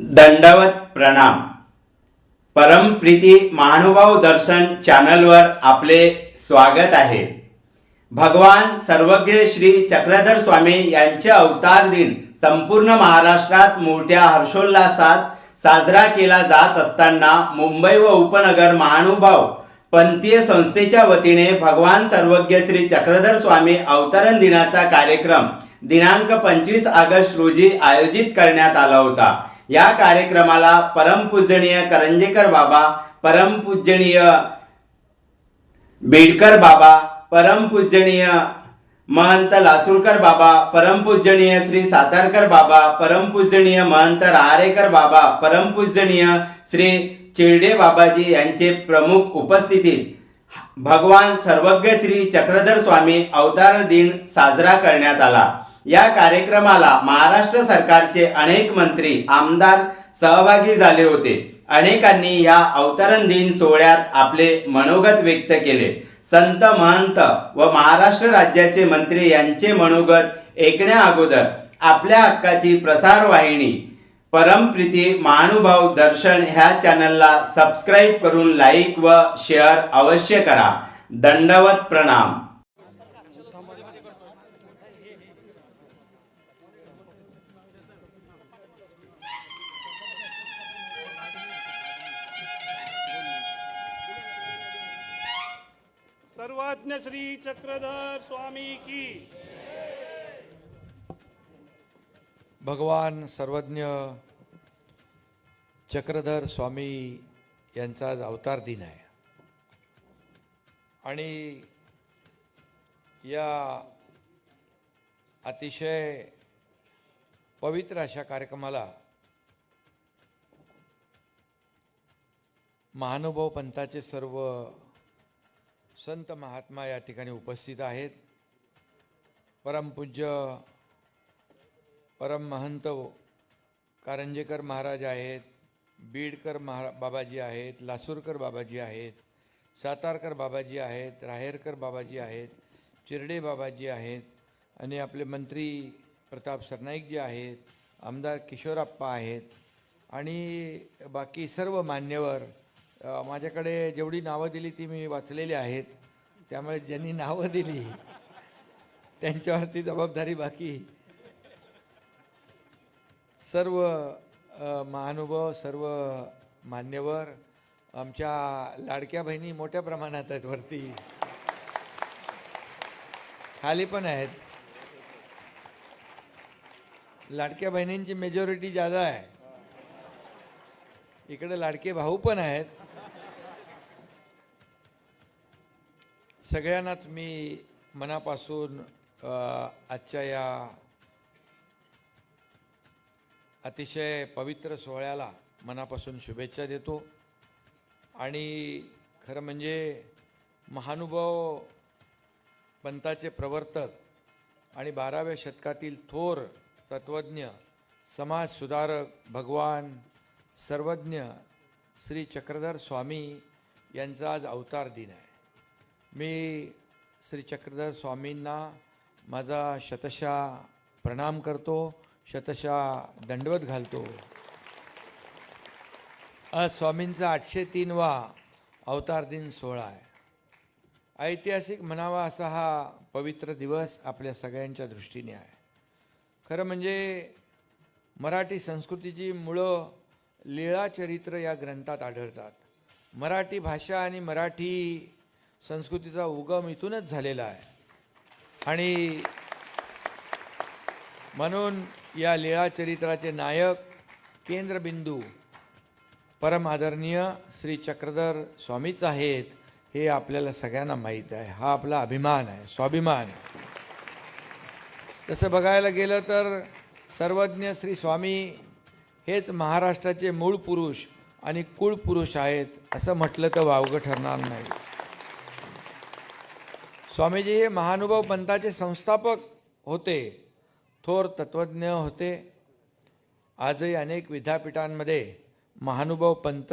दंडवत प्रणाम. परमप्रीती महानुभाव दर्शन चॅनलवर आपले स्वागत आहे. भगवान सर्वज्ञ श्री चक्रधर स्वामी यांचे अवतार दिन संपूर्ण महाराष्ट्रात मोठ्या हर्षोल्लासात साजरा केला जात असताना मुंबई व उपनगर महानुभाव पंथीय संस्थेच्या वतीने भगवान सर्वज्ञ श्री चक्रधर स्वामी अवतरण दिनाचा कार्यक्रम दिनांक पंचवीस ऑगस्ट रोजी आयोजित करण्यात आला होता. या कार्यक्रमाला परमपूजनीय करंजेकर बाबा परमपूजनीय बेडकर बाबा परमपूजनीय महंत लासूरकर बाबा परमपूजनीय श्री सातारकर बाबा परमपूजनीय महंत राहारेकर बाबा परमपूजनीय श्री चिरडे बाबाजी यांचे प्रमुख उपस्थितीत भगवान सर्वज्ञ श्री चक्रधर स्वामी अवतार दिन साजरा करण्यात आला. या कार्यक्रमाला महाराष्ट्र सरकारचे अनेक मंत्री आमदार सहभागी झाले होते. अनेकांनी या अवतरण दिन सोहळ्यात आपले मनोगत व्यक्त केले. संत महंत व महाराष्ट्र राज्याचे मंत्री यांचे मनोगत ऐकण्या अगोदर आपल्या हक्काची प्रसार वाहिनी परमप्रीती महानुभाव दर्शन ह्या चॅनलला सबस्क्राईब करून लाईक व शेअर अवश्य करा. दंडवत प्रणाम. सर्वज्ञ श्री चक्रधर स्वामी की। भगवान सर्वज्ञ चक्रधर स्वामी यांचा आज अवतार दिन आहे. आणि या अतिशय पवित्र अशा कार्यक्रमाला महानुभाव पंथाचे सर्व संत महात्मा या ठिकाणी उपस्थित आहेत. परमपूज्य परम महंत कारंजेकर महाराज आहेत बीडकर महारा बाबाजी आहेत लासूरकर बाबाजी आहेत सातारकर बाबाजी आहेत राहेरकर बाबाजी आहेत चिरडे बाबाजी आहेत आणि आपले मंत्री प्रताप सरनाईकजी आहेत आमदार किशोरप्पा आहेत आणि बाकी सर्व मान्यवर माझ्याकडे जेवढी नावं दिली ती मी वाचलेली आहेत. त्यामुळे ज्यांनी नावं दिली त्यांच्यावरती जबाबदारी बाकी. सर्व महानुभव सर्व मान्यवर आमच्या लाडक्या बहिणी मोठ्या प्रमाणात आहेत वरती. खाली पण आहेत. लाडक्या बहिणींची मेजॉरिटी जादा आहे. इकडे लाडके भाऊ पण आहेत. सगळ्यांनाच मी मनापासून आजच्या या अतिशय पवित्र सोहळ्याला मनापासून शुभेच्छा देतो. आणि खरं म्हणजे महानुभाव पंथाचे प्रवर्तक आणि बाराव्या शतकातील थोर तत्त्वज्ञ समाज सुधारक भगवान सर्वज्ञ श्री चक्रधर स्वामी यांचा आज अवतार दिन आहे. मी श्री चक्रधर स्वामींना माझा शतशा प्रणाम करतो शतशा दंडवत घालतो. आज स्वामींचा आठशे तीनवा अवतार दिन सोहळा आहे. ऐतिहासिक म्हणावा असा हा पवित्र दिवस आपल्या सगळ्यांच्या दृष्टीने आहे. खरं म्हणजे मराठी संस्कृतीची मुळं लीळाचरित्र या ग्रंथात आढळतात. मराठी भाषा आणि मराठी संस्कृतीचा उगम इथूनच झालेला आहे. आणि म्हणून या लीळाचरित्राचे नायक केंद्रबिंदू परम आदरणीय श्री चक्रधर स्वामीच आहेत हे आपल्याला सगळ्यांना माहीत आहे. हा आपला अभिमान आहे स्वाभिमान तसं बघायला गेलं तर सर्वज्ञ श्री स्वामी हेच महाराष्ट्राचे मूळ पुरुष आणि कुळ पुरुष आहेत असं म्हटलं तर वावगं ठरणार नाही. स्वामीजी हे महानुभाव पंथाचे संस्थापक होते थोर तत्त्वज्ञ होते. आजही अनेक विद्यापीठांमध्ये महानुभाव पंत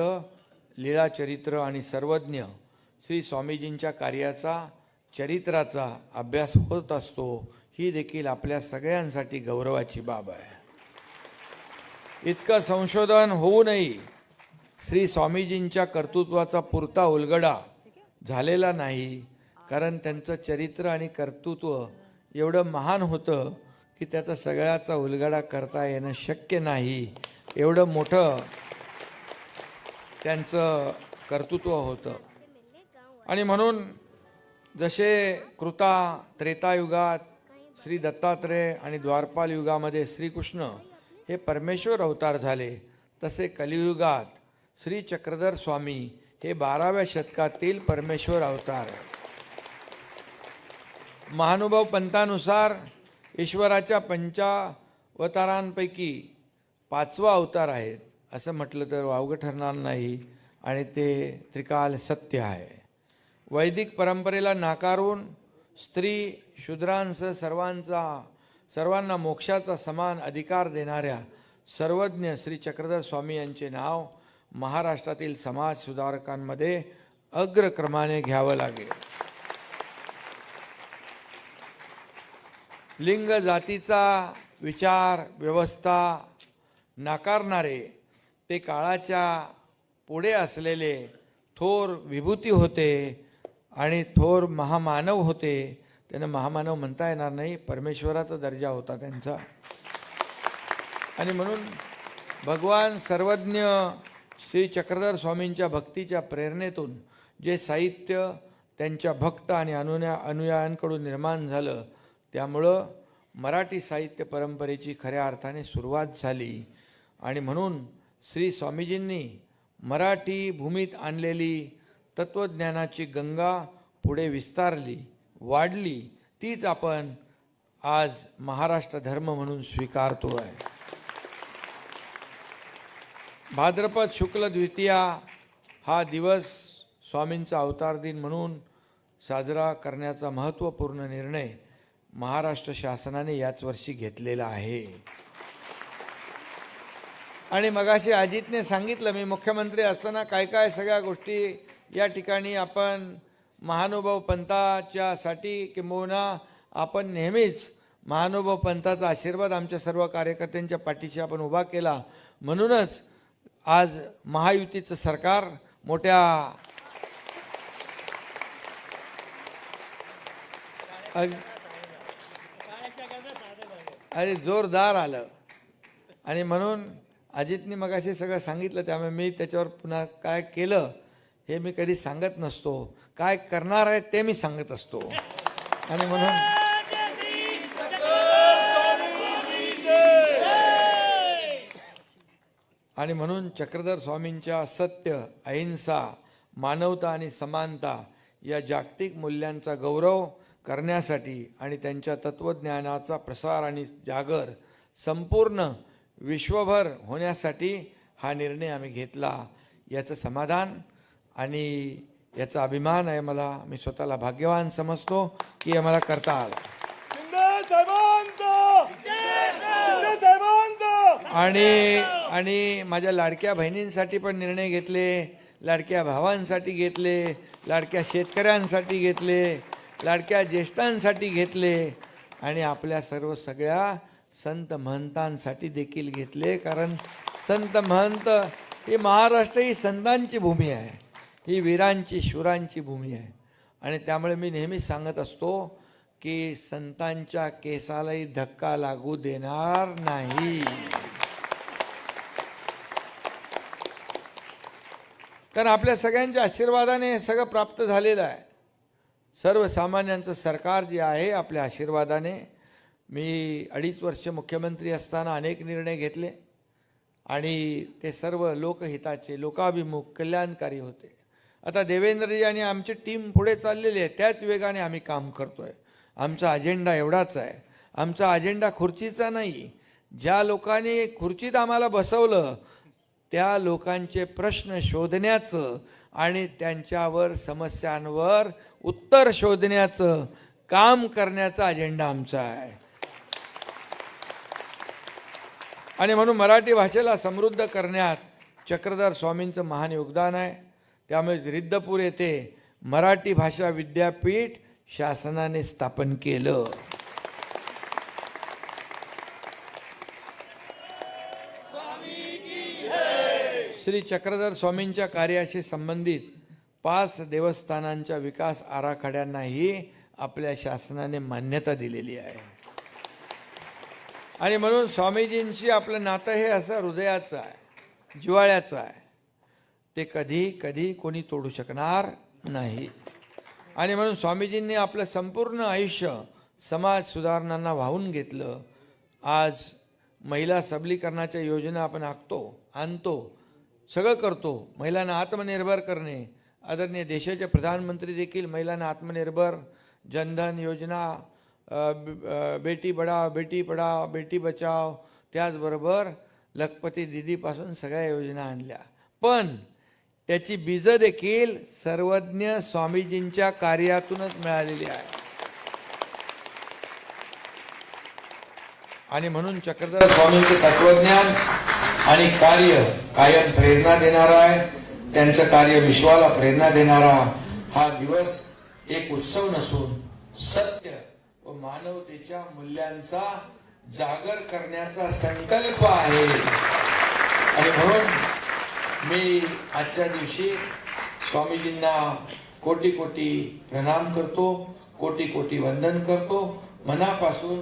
लीळाचरित्र आणि सर्वज्ञ श्री स्वामीजींच्या कार्याचा चरित्राचा अभ्यास होत असतो ही देखील आपल्या सगळ्यांसाठी गौरवाची बाब आहे. इतकं संशोधन होऊनही श्री स्वामीजींच्या कर्तृत्वाचा पुरता उलगडा झालेला नाही. कारण त्यांचं चरित्र आणि कर्तृत्व एवढं महान होतं की त्याचा सगळ्याचा उलगडा करता येणं शक्य नाही. एवढं मोठं त्यांचं कर्तृत्व होतं. आणि म्हणून जसे कृता त्रेतायुगात श्री दत्तात्रेय आणि द्वारपाल युगामध्ये श्रीकृष्ण हे परमेश्वर अवतार झाले तसे कलियुगात श्री चक्रधर स्वामी हे बाराव्या शतकातील परमेश्वर अवतार. आहे महानुभाव पंथानुसार ईश्वराच्या पंचावतारांपैकी पाचवा अवतार आहेत असं म्हटलं तर वावगं ठरणार नाही आणि ते त्रिकाल सत्य आहे. वैदिक परंपरेला नाकारून स्त्री शूद्रांसह सर्वांचा सर्वांना मोक्षाचा समान अधिकार देणाऱ्या सर्वज्ञ श्री चक्रधर स्वामी यांचे नाव महाराष्ट्रातील समाज सुधारकांमध्ये अग्रक्रमाने घ्यावं लागेल. लिंग जातीचा विचार व्यवस्था नाकारणारे ते काळाच्या पुढे असलेले थोर विभूती होते आणि थोर महामानव होते. त्यांना महामानव म्हणता येणार नाही. परमेश्वराचा दर्जा होता त्यांचा. आणि म्हणून भगवान सर्वज्ञ श्री चक्रधर स्वामींच्या भक्तीच्या प्रेरणेतून जे साहित्य त्यांच्या भक्त आणि अनुया अनुयायांकडून निर्माण झालं त्यामुळं मराठी साहित्य परंपरेची खऱ्या अर्थाने सुरुवात झाली. आणि म्हणून श्री स्वामीजींनी मराठी भूमीत आणलेली तत्त्वज्ञानाची गंगा पुढे विस्तारली वाढली तीच आपण आज महाराष्ट्र धर्म म्हणून स्वीकारतो आहे. भाद्रपद शुक्ल द्वितीया हा दिवस स्वामींचा अवतार दिन म्हणून साजरा करण्याचा महत्त्वपूर्ण निर्णय महाराष्ट्र शासनाने याच वर्षी घेतलेला आहे. आणि मगाशी अजितने सांगितलं मी मुख्यमंत्री असताना काय काय सगळ्या गोष्टी या ठिकाणी आपण महानुभाव पंथाच्यासाठी किंबहुना आपण नेहमीच महानुभाव पंथाचा आशीर्वाद आमच्या सर्व कार्यकर्त्यांच्या पाठीशी आपण उभा केला. म्हणूनच आज महायुतीचं सरकार मोठ्या अग- अरे जोरदार आलं. आणि म्हणून अजितनी मगाशी सगळं सांगितलं त्यामुळे मी त्याच्यावर पुन्हा काय केलं हे मी कधी सांगत नसतो. काय करणार आहे ते मी सांगत असतो. आणि म्हणून आणि म्हणून चक्रधर स्वामींच्या सत्य अहिंसा मानवता आणि समानता या जागतिक मूल्यांचा गौरव करण्यासाठी आणि त्यांच्या तत्त्वज्ञानाचा प्रसार आणि जागर संपूर्ण विश्वभर होण्यासाठी हा निर्णय आम्ही घेतला. याचं समाधान आणि याचा अभिमान आहे मला. मी स्वतःला भाग्यवान समजतो की हे मला करता आला. आणि आणि माझ्या लाडक्या बहिणींसाठी पण निर्णय घेतले लाडक्या भावांसाठी घेतले लाडक्या शेतकऱ्यांसाठी घेतले लाडक्या ज्येष्ठांसाठी घेतले आणि आपल्या सर्व सगळ्या संत महंतांसाठी देखील घेतले. कारण संत महंत ही महाराष्ट्र ही संतांची भूमी आहे. ही वीरांची शूरांची भूमी आहे. आणि त्यामुळे मी नेहमी सांगत असतो की संतांच्या केसालाही धक्का लागू देणार नाही. कारण आपल्या सगळ्यांच्या आशीर्वादाने हे सगळं प्राप्त झालेलं आहे. सर्वसामान्यांचं सरकार जे आहे आपल्या आशीर्वादाने मी अडीच वर्ष मुख्यमंत्री असताना अनेक निर्णय घेतले आणि ते सर्व लोकहिताचे लोकाभिमुख कल्याणकारी होते. आता देवेंद्रजी आणि आमची टीम पुढे चाललेली आहे त्याच वेगाने आम्ही काम करतो आहे आमचा अजेंडा एवढाच आहे. आमचा अजेंडा खुर्चीचा नाही. ज्या लोकांनी खुर्चीत आम्हाला बसवलं त्या लोकांचे प्रश्न शोधण्याचं आणि त्यांच्यावर समस्यांवर उत्तर शोधण्याचं काम करण्याचा अजेंडा आमचा आहे. आणि म्हणून मराठी भाषेला समृद्ध करण्यात चक्रधर स्वामींचं महान योगदान आहे. त्यामुळे रिद्धपूर येथे मराठी भाषा विद्यापीठ शासनाने स्थापन केलं. श्री चक्रधर स्वामींच्या कार्याशी संबंधित पाच देवस्थानांच्या विकास आराखड्यांनाही आपल्या शासनाने मान्यता दिलेली आहे. आणि म्हणून स्वामीजींशी आपलं नातं हे असं हृदयाचं आहे जिव्हाळ्याचं आहे. ते कधी कधी कोणी तोडू शकणार नाही. आणि म्हणून स्वामीजींनी आपलं संपूर्ण आयुष्य समाज सुधारणांना वाहून घेतलं. आज महिला सबलीकरणाच्या योजना आपण आखतो आणतो. सगळं करतो. महिलांना आत्मनिर्भर करणे. आदरणीय देशाचे प्रधानमंत्री देखील महिलांना आत्मनिर्भर जनधन योजना बेटी बढाव बेटी पढाव बेटी बचाव त्याचबरोबर लखपती दिदीपासून सगळ्या योजना आणल्या. पण त्याची बीजं देखील सर्वज्ञ स्वामीजींच्या कार्यातूनच मिळालेली आहे. आणि म्हणून चक्रधर स्वामींचे तत्वज्ञान आणि कार्य कायम प्रेरणा देणारा आहे. त्यांचं कार्य विश्वाला प्रेरणा देणारा हा दिवस एक उत्सव नसून सत्य व मानवतेच्या मूल्यांचा जागर करण्याचा संकल्प आहे. आणि म्हणून मी आजच्या दिवशी स्वामीजींना कोटी कोटी प्रणाम करतो कोटी कोटी वंदन करतो. मनापासून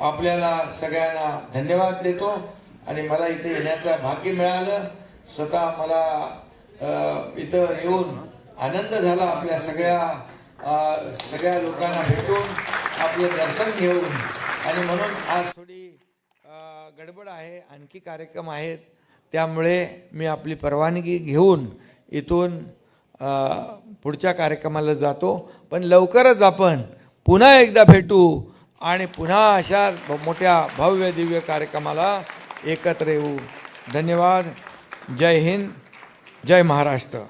आपल्याला सगळ्यांना धन्यवाद देतो. आणि मला इथे येण्याचं भाग्य मिळालं. स्वतः मला इथं येऊन आनंद झाला आपल्या सगळ्या सगळ्या लोकांना भेटून आपलं दर्शन घेऊन. आणि म्हणून आज थोडी गडबड आहे आणखी कार्यक्रम आहेत. त्यामुळे मी आपली परवानगी घेऊन इथून पुढच्या कार्यक्रमाला जातो. पण लवकरच आपण पुन्हा एकदा भेटू आणि पुन्हा अशा मोठ्या भव्य दिव्य कार्यक्रमाला एकत्र येऊ. धन्यवाद. जय हिंद. जय महाराष्ट्र.